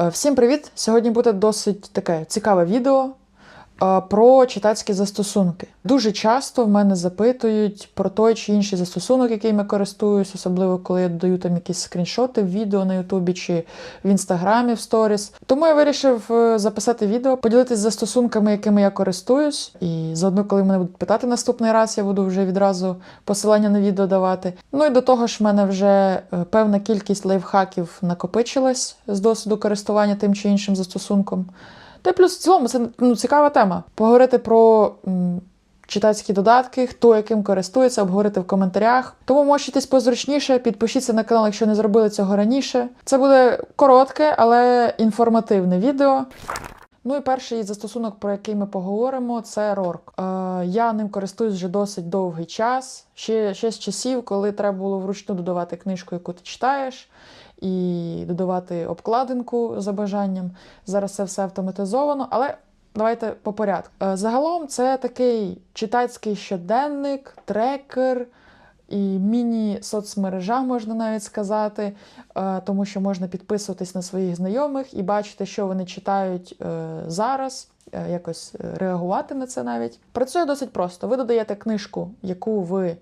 Е, Всім привіт! Сьогодні буде досить таке цікаве відео про читацькі застосунки. Дуже часто в мене запитують про той чи інший застосунок, яким я користуюсь, особливо коли я додаю там якісь скріншоти в відео на Ютубі чи в інстаграмі в сторіс. Тому я вирішив е, записати відео, поділитись застосунками, якими я користуюсь. І заодно, коли мене будуть питати наступний раз, я буду вже відразу посилання на відео давати. Ну і до того ж, в мене вже е, певна кількість лайфхаків накопичилась з досвіду користування тим чи іншим застосунком. Та й плюс в цілому це ну, цікава тема. Поговорити про м, читацькі додатки, хто яким користується, обговорити в коментарях. Тому мочитесь позручніше, підпишіться на канал, якщо не зробили цього раніше. Це буде коротке, але інформативне відео. Ну і перший застосунок, про який ми поговоримо, це Рорк. Е, я ним користуюсь вже досить довгий час. Ще, ще з часів, коли треба було вручну додавати книжку, яку ти читаєш, і додавати обкладинку за бажанням. Зараз це все автоматизовано, але давайте по порядку. Е, Загалом це такий читацький щоденник, трекер. І міні-соцмережа, можна навіть сказати, е, тому що можна підписуватись на своїх знайомих і бачити, що вони читають е, зараз, якось реагувати на це навіть. Працює досить просто. Ви додаєте книжку, яку ви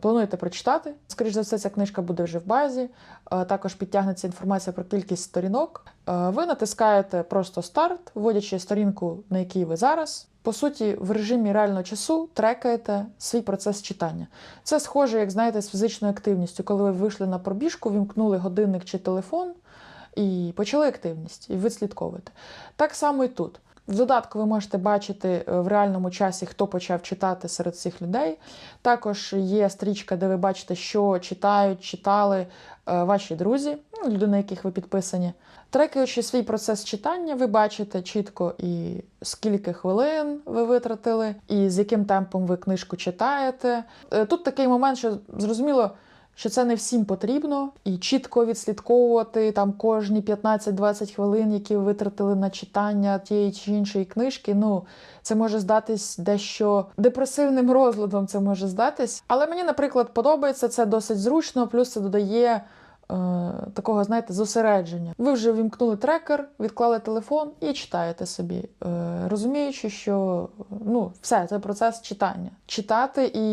плануєте прочитати. Скоріше за все, ця книжка буде вже в базі. Е, Також підтягнеться інформація про кількість сторінок. Е, Ви натискаєте просто старт, вводячи сторінку, на якій ви зараз. По суті, в режимі реального часу трекаєте свій процес читання. Це схоже, як знаєте, з фізичною активністю, коли ви вийшли на пробіжку, вімкнули годинник чи телефон і почали активність, і ви слідковуєте. Так само і тут. В додатку ви можете бачити е, в реальному часі, хто почав читати серед цих людей. Також є стрічка, де ви бачите, що читають, читали е, ваші друзі, ну, люди, на яких ви підписані. Трекаючи свій процес читання, ви бачите чітко і скільки хвилин ви витратили, і з яким темпом ви книжку читаєте. Е, Тут такий момент, що зрозуміло, що це не всім потрібно, і чітко відслідковувати там кожні 15-20 хвилин, які ви витратили на читання тієї чи іншої книжки. Ну, це може здатись дещо депресивним розладом. Це може здатись. Але мені, наприклад, подобається це досить зручно, плюс це додає. е, Такого, знаєте, зосередження. Ви вже вімкнули трекер, відклали телефон і читаєте собі, е, розуміючи, що ну, все, це процес читання. Читати і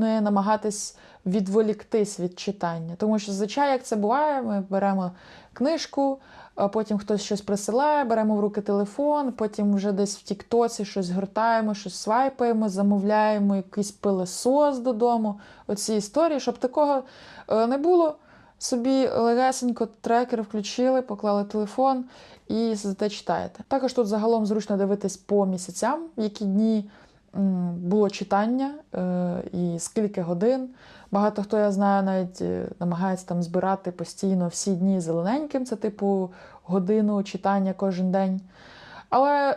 не намагатись відволіктись від читання. Тому що зазвичай, як це буває, ми беремо книжку, а потім хтось щось присилає, беремо в руки телефон, потім вже десь в Тіктоці щось гортаємо, щось свайпаємо, замовляємо якийсь пилесос додому. Оці історії, щоб такого е, не було. Собі легесенько трекер включили, поклали телефон і сидите читаєте. Також тут загалом зручно дивитись по місяцям, які дні було читання е, і скільки годин. Багато хто я знаю, навіть е, намагається там збирати постійно всі дні зелененьким, це типу годину читання кожен день. Але е,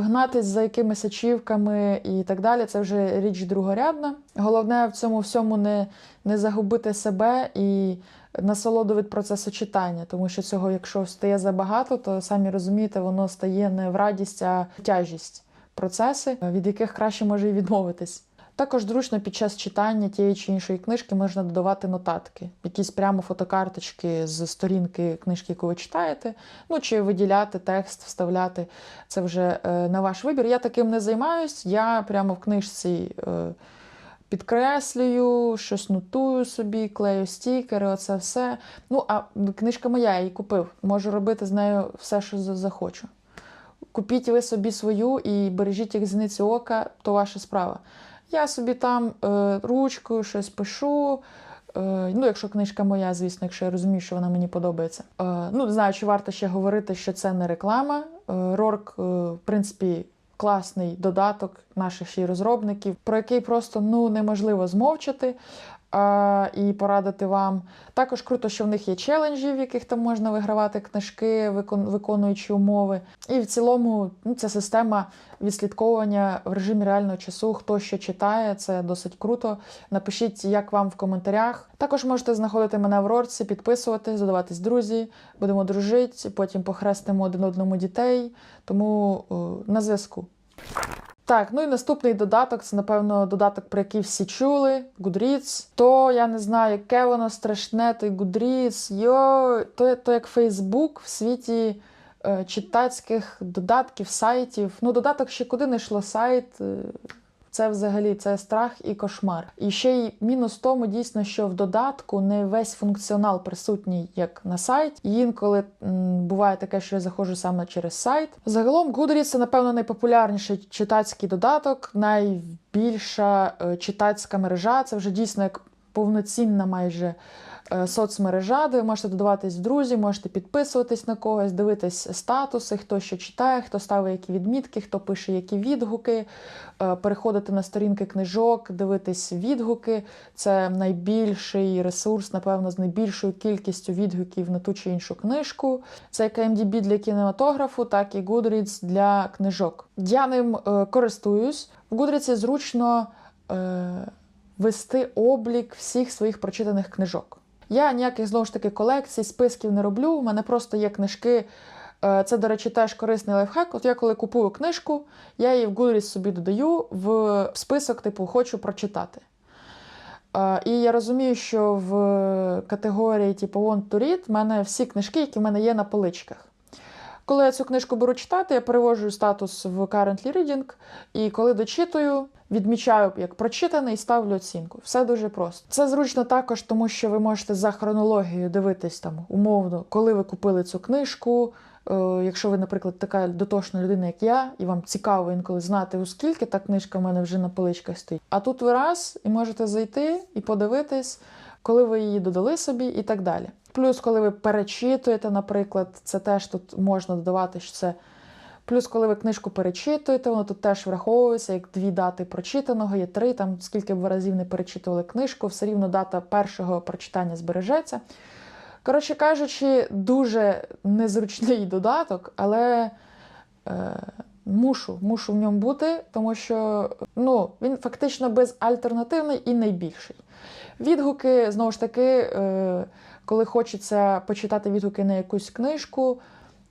гнатись за якимись ачівками і так далі, це вже річ другорядна. Головне в цьому всьому не, не загубити себе і насолоду від процесу читання, тому що цього, якщо стає забагато, то самі розумієте, воно стає не в радість, а в тяжість процеси, від яких краще може і відмовитись. Також зручно під час читання тієї чи іншої книжки можна додавати нотатки, якісь прямо фотокарточки з сторінки книжки, яку ви читаєте, ну чи виділяти текст, вставляти. Це вже е, на ваш вибір. Я таким не займаюсь. Я прямо в книжці е, підкреслюю, щось нотую собі, клею стікери, оце все. Ну, а книжка моя, я її купив. Можу робити з нею все, що захочу. Купіть ви собі свою і бережіть як зіницю ока, то ваша справа. Я собі там е, ручкою щось пишу. Е, ну, якщо книжка моя, звісно, якщо я розумію, що вона мені подобається. Е, ну, не знаю, чи варто ще говорити, що це не реклама. Е, Рорк, е, в принципі, класний додаток наших ще й розробників, про який просто ну, неможливо змовчати. І порадити вам. Також круто, що в них є челенджі, в яких там можна вигравати книжки, виконуючи умови. І в цілому ну, ця система відслідковування в режимі реального часу, хто що читає, це досить круто. Напишіть, як вам в коментарях. Також можете знаходити мене в Рорці, підписуватись, додаватись друзі, будемо дружити, потім похрестимо один одному дітей. Тому на зв'язку. Так, ну і наступний додаток це, напевно, додаток, про який всі чули. Goodreads. То я не знаю, яке воно страшне, той Goodreads. Йо, то, то як Facebook в світі е, читацьких додатків, сайтів. Ну, додаток ще куди не йшло сайт. е, Це взагалі це страх і кошмар. І ще й мінус в тому, дійсно, що в додатку не весь функціонал присутній, як на сайті. Інколи м, буває таке, що я заходжу саме через сайт. Загалом Goodreads – це, напевно, найпопулярніший читацький додаток, найбільша е, читацька мережа. Це вже дійсно як повноцінна майже соцмережа, де ви можете додаватись в друзі, можете підписуватись на когось, дивитись статуси, хто що читає, хто ставить які відмітки, хто пише які відгуки, е, переходити на сторінки книжок, дивитись відгуки. Це найбільший ресурс, напевно, з найбільшою кількістю відгуків на ту чи іншу книжку. Це як MDB для кінематографу, так і Goodreads для книжок. Я ним е, користуюсь. В Goodreads зручно. Е, вести облік всіх своїх прочитаних книжок. Я ніяких знову ж таки колекцій, списків не роблю. У мене просто є книжки. Е, Це, до речі, теж корисний лайфхак. От я коли купую книжку, я її в Goodreads собі додаю в список, типу, хочу прочитати. Е, І я розумію, що в категорії типу Want to Read в мене всі книжки, які в мене є на поличках. Коли я цю книжку беру читати, я перевожу статус в Currently Reading, і коли дочитую, відмічаю як прочитаний і ставлю оцінку. Все дуже просто. Це зручно також, тому що ви можете за хронологією дивитись там умовно, коли ви купили цю книжку. Е, Якщо ви, наприклад, така дотошна людина, як я, і вам цікаво інколи знати, у скільки та книжка в мене вже на поличках стоїть. А тут ви раз і можете зайти і подивитись, коли ви її додали собі, і так далі. Плюс, коли ви перечитуєте, наприклад, це теж тут можна додавати, що це. Плюс, коли ви книжку перечитуєте, воно тут теж враховується, як дві дати прочитаного, є три, там скільки б ви разів не перечитували книжку, все рівно дата першого прочитання збережеться. Коротше кажучи, дуже незручний додаток, але е, мушу, мушу в ньому бути, тому що ну, він фактично безальтернативний і найбільший. Відгуки, знову ж таки, е, коли хочеться почитати відгуки на якусь книжку,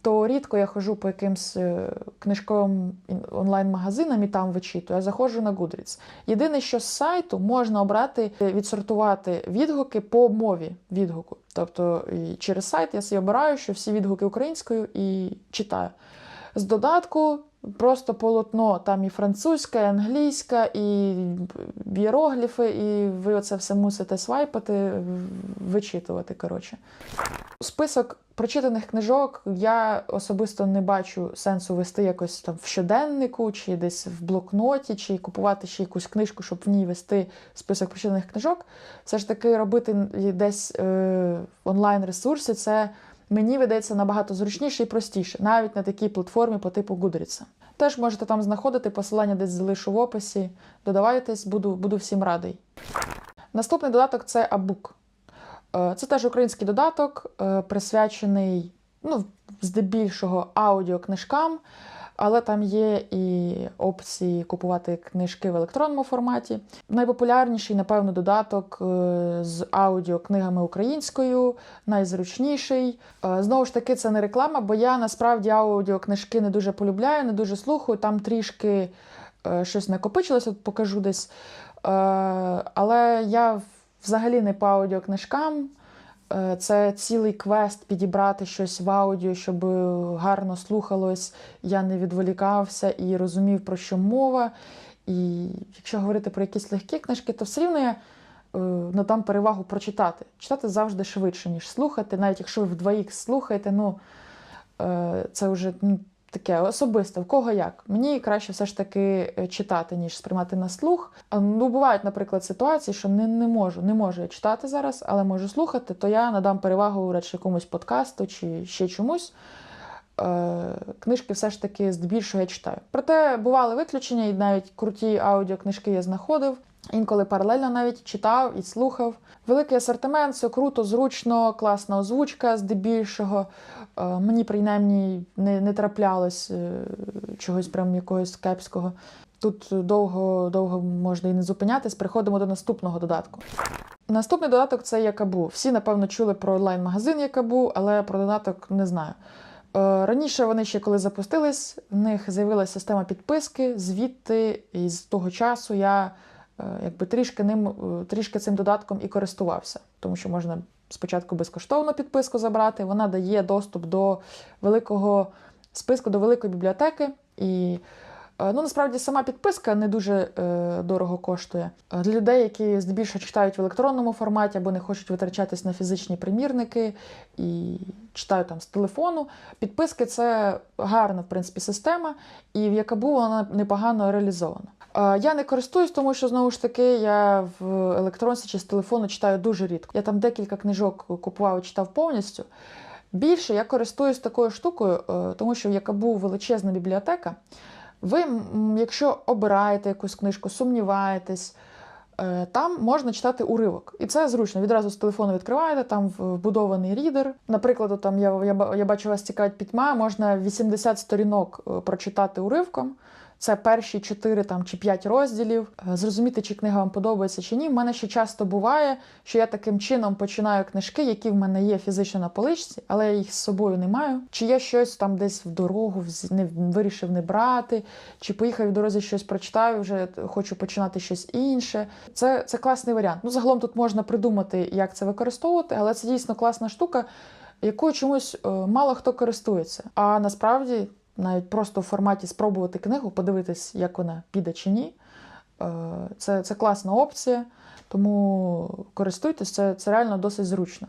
то рідко я ходжу по якимсь е, книжковим онлайн-магазинам і там вичитую. Я заходжу на Goodreads. Єдине, що з сайту можна обрати, е, відсортувати відгуки по мові відгуку. Тобто через сайт я собі обираю, що всі відгуки українською і читаю. З додатку просто полотно, там і французька, і англійська, і іерогліфи, і ви оце все мусите свайпати, вичитувати. Коротше. Список прочитаних книжок я особисто не бачу сенсу вести якось там в щоденнику, чи десь в блокноті, чи купувати ще якусь книжку, щоб в ній вести список прочитаних книжок. Все ж таки робити десь е, онлайн-ресурсі це мені видається набагато зручніше і простіше, навіть на такій платформі по типу Goodreads. Теж можете там знаходити посилання десь залишу в описі. Додавайтесь, буду, буду всім радий. Наступний додаток це Abook. Е, Це теж український додаток, е, присвячений ну, здебільшого аудіокнижкам, але там є і опції купувати книжки в електронному форматі. Найпопулярніший, напевно, додаток е, з аудіокнигами українською, найзручніший. Е, Знову ж таки, це не реклама, бо я насправді аудіокнижки не дуже полюбляю, не дуже слухаю. Там трішки е, щось накопичилося, покажу десь. Але я взагалі не по аудіокнижкам. Е, Це цілий квест підібрати щось в аудіо, щоб гарно слухалось, я не відволікався і розумів, про що мова. І якщо говорити про якісь легкі книжки, то все рівно я е, надам перевагу прочитати. Читати завжди швидше, ніж слухати. Навіть якщо ви вдвоїх слухаєте, ну е, це вже ну, таке особисте, в кого як. Мені краще все ж таки е, читати, ніж сприймати на слух. Ну, бувають, наприклад, ситуації, що не, не можу, не можу я читати зараз, але можу слухати, то я надам перевагу радше якомусь подкасту чи ще чомусь. Е, Книжки все ж таки здебільшого я читаю. Проте бували виключення, і навіть круті аудіокнижки я знаходив. Інколи паралельно навіть читав і слухав. Великий асортимент, все круто, зручно, класна озвучка здебільшого. Е, Мені принаймні не, не траплялось е, чогось прям якогось кепського. Тут довго, довго можна і не зупинятись. Переходимо до наступного додатку. Наступний додаток це Якабу. Всі, напевно, чули про онлайн-магазин Якабу, але про додаток не знаю. Е, Раніше вони ще коли запустились, в них з'явилася система підписки. Звідти і з того часу я якби трішки ним, е, трішки цим додатком і користувався, тому що можна спочатку безкоштовно підписку забрати. Вона дає доступ до великого списку, до великої бібліотеки. І е, ну, насправді сама підписка не дуже е, дорого коштує. Е, Для людей, які здебільшого читають в електронному форматі або не хочуть витрачатись на фізичні примірники і читають там з телефону. Підписки це гарна, в принципі, система, і в Якабу вона непогано реалізована. Я не користуюсь, тому що знову ж таки я в електронці чи з телефону читаю дуже рідко. Я там декілька книжок купував і читав повністю. Більше я користуюсь такою штукою, е, тому що в Якабу величезна бібліотека. Ви, якщо обираєте якусь книжку, сумніваєтесь, е, там можна читати уривок. І це зручно. Відразу з телефону відкриваєте, там вбудований рідер. Наприклад, там я, я, я бачу, вас цікавить пітьма, можна 80 сторінок е, прочитати уривком. Це перші 4 там, чи 5 розділів. Е, Зрозуміти, чи книга вам подобається чи ні. В мене ще часто буває, що я таким чином починаю книжки, які в мене є фізично на поличці, але я їх з собою не маю. Чи я щось там десь в дорогу не вирішив не брати, чи поїхав в дорозі щось прочитаю, вже хочу починати щось інше. Це, це класний варіант. Ну, загалом тут можна придумати, як це використовувати, але це дійсно класна штука, якою чомусь е, мало хто користується. А насправді навіть просто в форматі спробувати книгу, подивитись, як вона піде чи ні. Е, Це, це класна опція, тому користуйтесь, це, це реально досить зручно.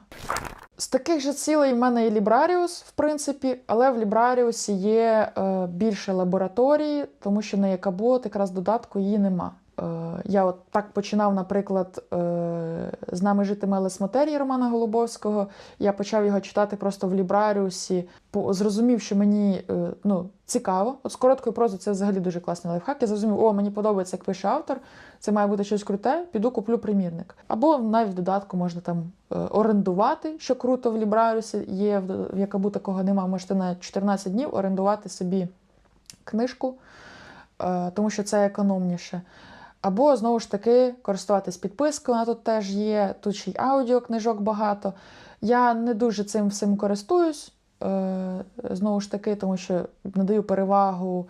З таких же цілей в мене і Librarius, в принципі, але в Librarius є е, більше лабораторії, тому що на Якабот якраз додатку її нема. Е, я от так починав, наприклад, е, з нами житиме Лесмотерії Романа Голубовського. Я почав його читати просто в Лібраріусі, зрозумів, що мені е, ну, цікаво. От з короткою прозою це взагалі дуже класний лайфхак. Я зрозумів, о, мені подобається, як пише автор, це має бути щось круте, піду куплю примірник. Або навіть в додатку можна там орендувати, що круто в Лібраріусі є, в Якабу такого нема. Можете на 14 днів орендувати собі книжку, тому що це економніше. Або, знову ж таки, користуватись підпискою, вона тут теж є, тут ще й аудіокнижок багато. Я не дуже цим всім користуюсь, е, знову ж таки, тому що надаю перевагу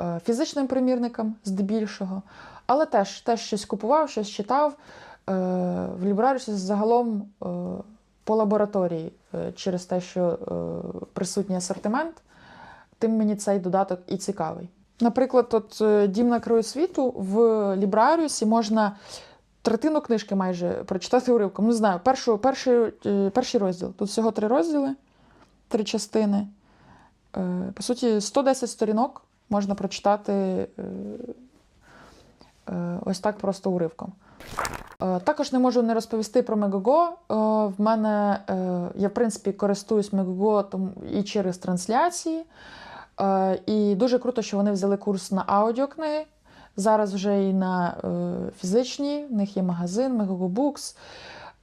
е, фізичним примірникам здебільшого. Але теж, теж щось купував, щось читав. Е, В Лібраріусі загалом по лабораторії через те, що присутній асортимент, тим мені цей додаток і цікавий. Наприклад, от е, Дім на краю світу в Лібраріусі можна третину книжки майже прочитати уривком. Не знаю, першу, перший, е, перший розділ. Тут всього три розділи, три частини. Е, По суті, 110 сторінок можна прочитати ось так просто уривком. Також не можу не розповісти про. Е, В мене я, в принципі, користуюсь тому- і через трансляції. Е, І дуже круто, що вони взяли курс на аудіокниги. Зараз вже і на е, фізичні, в них є магазин, Megogo Books.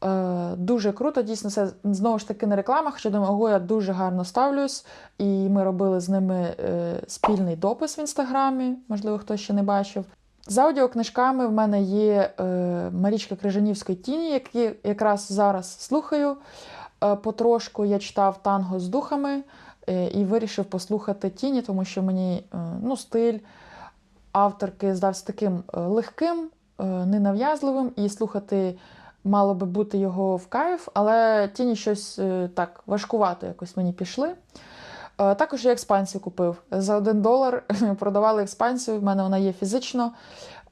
Е, Дуже круто, дійсно, це знову ж таки не реклама, хоча до Megogo я дуже гарно ставлюсь. І ми робили з ними спільний допис в інстаграмі, можливо, хтось ще не бачив. З аудіокнижками в мене є Марічка Крижанівської тіні, які якраз зараз слухаю. Потрошку я читав танго з духами і вирішив послухати тіні, тому що мені е, ну, стиль авторки здався таким е, легким, е, ненав'язливим, і слухати мало би бути його в кайф, але тіні щось е, так важкувато якось мені пішли. Е, Також я експансію купив. За один долар продавали експансію, в мене вона є фізично.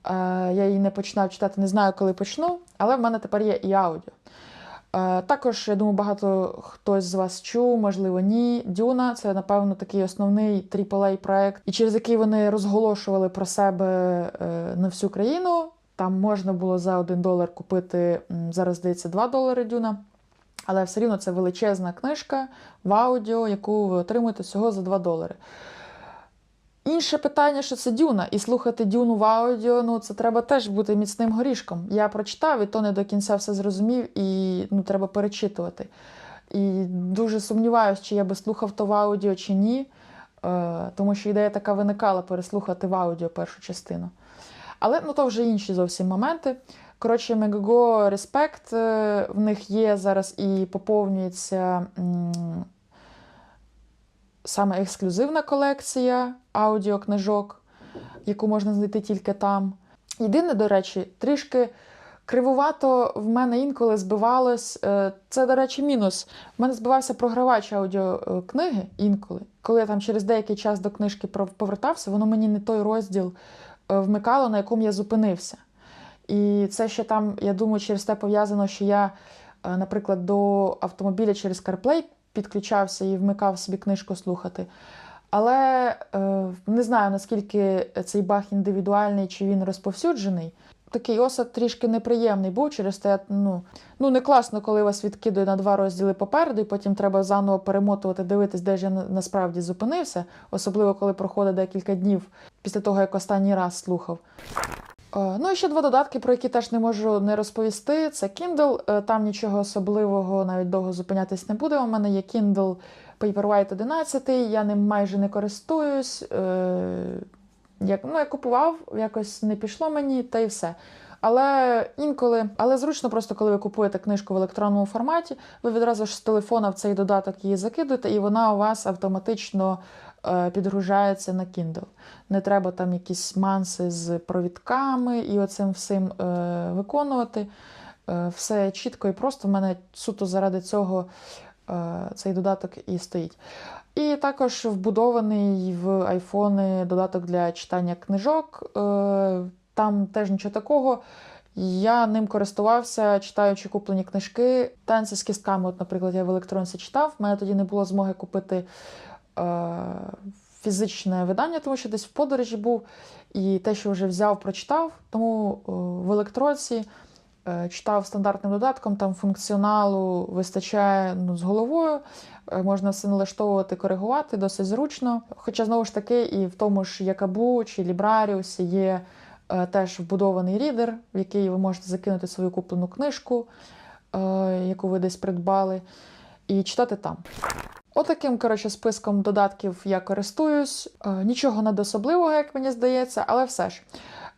Е, Я її не починав читати, не знаю, коли почну, але в мене тепер є і аудіо. Е, Також, я думаю, багато хтось з вас чув, можливо, ні. Дюна це, напевно, такий основний aaa проект, і через який вони розголошували про себе е, на всю країну. Там можна було за один долар купити, зараз здається, 2 долари Дюна. Але все рівно це величезна книжка в аудіо, яку ви отримуєте всього за 2 долари. Інше питання, що це дюна, і слухати дюну в аудіо, ну це треба теж бути міцним горішком. Я прочитав і то не до кінця все зрозумів, і ну, треба перечитувати. І дуже сумніваюся, чи я би слухав то в аудіо чи ні, е, тому що ідея така виникала переслухати в аудіо першу частину. Але ну, то вже інші зовсім моменти. Коротше, Megogo Respect, е, в них є зараз і поповнюється саме ексклюзивна колекція аудіокнижок, яку можна знайти тільки там. Єдине, до речі, трішки кривувато в мене інколи збивалось. е, Це, до речі, мінус. В мене збивався програвач аудіокниги інколи. Коли я там через деякий час до книжки повертався, воно мені не той розділ е, вмикало, на якому я зупинився. І це ще там, я думаю, через те пов'язано, що я, е, наприклад, до автомобіля через CarPlay підключався і вмикав собі книжку слухати. Але е, не знаю, наскільки цей баг індивідуальний чи він розповсюджений. Такий осад трішки неприємний був через те, ну, ну не класно, коли вас відкидує на два розділи попереду, і потім треба заново перемотувати, дивитись, де ж я насправді зупинився, особливо коли проходить декілька днів після того, як останній раз слухав. Е, Ну і ще два додатки, про які теж не можу не розповісти. Це Kindle. Е, Там нічого особливого, навіть довго зупинятись не буде. У мене є Kindle Paperwhite 11, я ним майже не користуюсь. Е, Як, ну, я купував, якось не пішло мені, та й все. Але інколи, але зручно, просто коли ви купуєте книжку в електронному форматі, ви відразу ж з телефона в цей додаток її закидуєте, і вона у вас автоматично підгружається на Kindle. Не треба там якісь манси з провідками і оцим всім е, виконувати. Е, все чітко і просто. В мене суто заради цього е, цей додаток і стоїть. І також вбудований в айфони додаток для читання книжок. Е, Там теж нічого такого. Я ним користувався, читаючи куплені книжки. Танці з кістками, от, наприклад, я в електронці читав. У мене тоді не було змоги купити е, фізичне видання, тому що десь в подорожі був. І те, що вже взяв, прочитав. Тому е, в електронці е, читав стандартним додатком, там функціоналу вистачає ну, з головою. Е, Можна все налаштовувати, коригувати досить зручно. Хоча, знову ж таки, і в тому ж Якабу чи Лібраріусі є е, теж вбудований рідер, в який ви можете закинути свою куплену книжку, е, яку ви десь придбали, і читати там. Отаким, коротше, списком додатків я користуюсь. Е, Нічого надособливого, як мені здається, але все ж.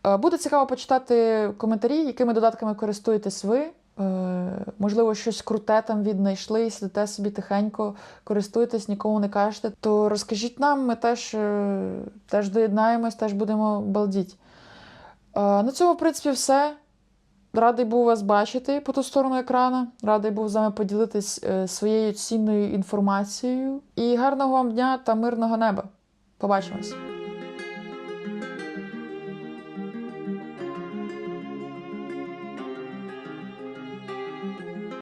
Е, Буде цікаво почитати коментарі, якими додатками користуєтесь ви. Е, Можливо, щось круте там віднайшли сидите собі тихенько, користуєтесь, нікому не кажете. То розкажіть нам, ми теж, теж доєднаємось, теж будемо балдіть. На цьому, в принципі, все. Радий був вас бачити по ту сторону екрана. Радий був з вами поділитись е, своєю цінною інформацією. І гарного вам дня та мирного неба. Побачимось!